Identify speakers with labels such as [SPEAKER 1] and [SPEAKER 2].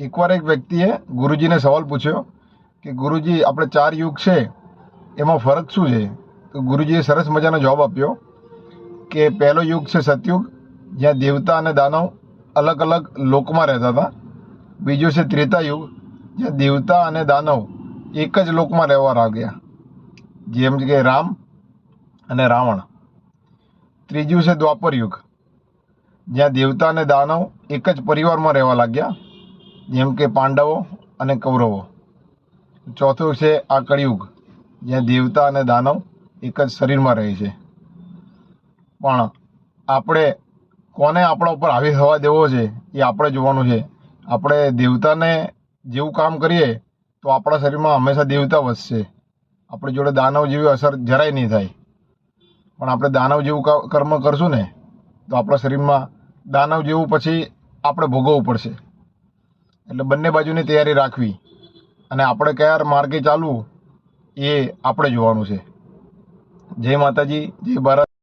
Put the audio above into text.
[SPEAKER 1] એકવાર એક વ્યક્તિએ ગુરુજીને સવાલ પૂછ્યો કે, ગુરુજી, આપણે ચાર યુગ છે, એમાં ફરક શું છે? તો ગુરુજીએ સરસ મજાનો જવાબ આપ્યો કે, પહેલો યુગ છે સતયુગ, જ્યાં દેવતા અને દાનવ અલગ અલગ લોકમાં રહેતા હતા. બીજો છે ત્રેતા યુગ, જ્યાં દેવતા અને દાનવ એક જ લોકમાં રહેવા લાગ્યા. જેમ કે રામ અને રાવણ. ત્રીજું છે દ્વાપર યુગ, જ્યાં દેવતા અને દાનવ એક જ પરિવારમાં રહેવા લાગ્યા. જેમ કે પાંડવો અને કૌરવો. ચોથું છે આ કળિયુગ, જ્યાં દેવતા અને દાનવ એક જ શરીરમાં રહે છે. પણ આપણે કોને આપણા ઉપર હાવી થવા દેવો છે એ આપણે જોવાનું છે. આપણે દેવતાને જેવું કામ કરીએ તો આપણા શરીરમાં હંમેશા દેવતા વધશે આપણી જોડે દાનવ જેવી અસર જરાય નહીં થાય. પણ આપણે દાનવ જેવું કર્મ કરશું ને, તો આપણા શરીરમાં દાનવ જેવું પછી આપણે ભોગવવું પડશે. એટલે બંને બાજુની તૈયારી રાખવી. અને આપણે કયા માર્ગે ચાલવું એ આપણે જોવાનું છે. જય માતાજી, જય ભારત.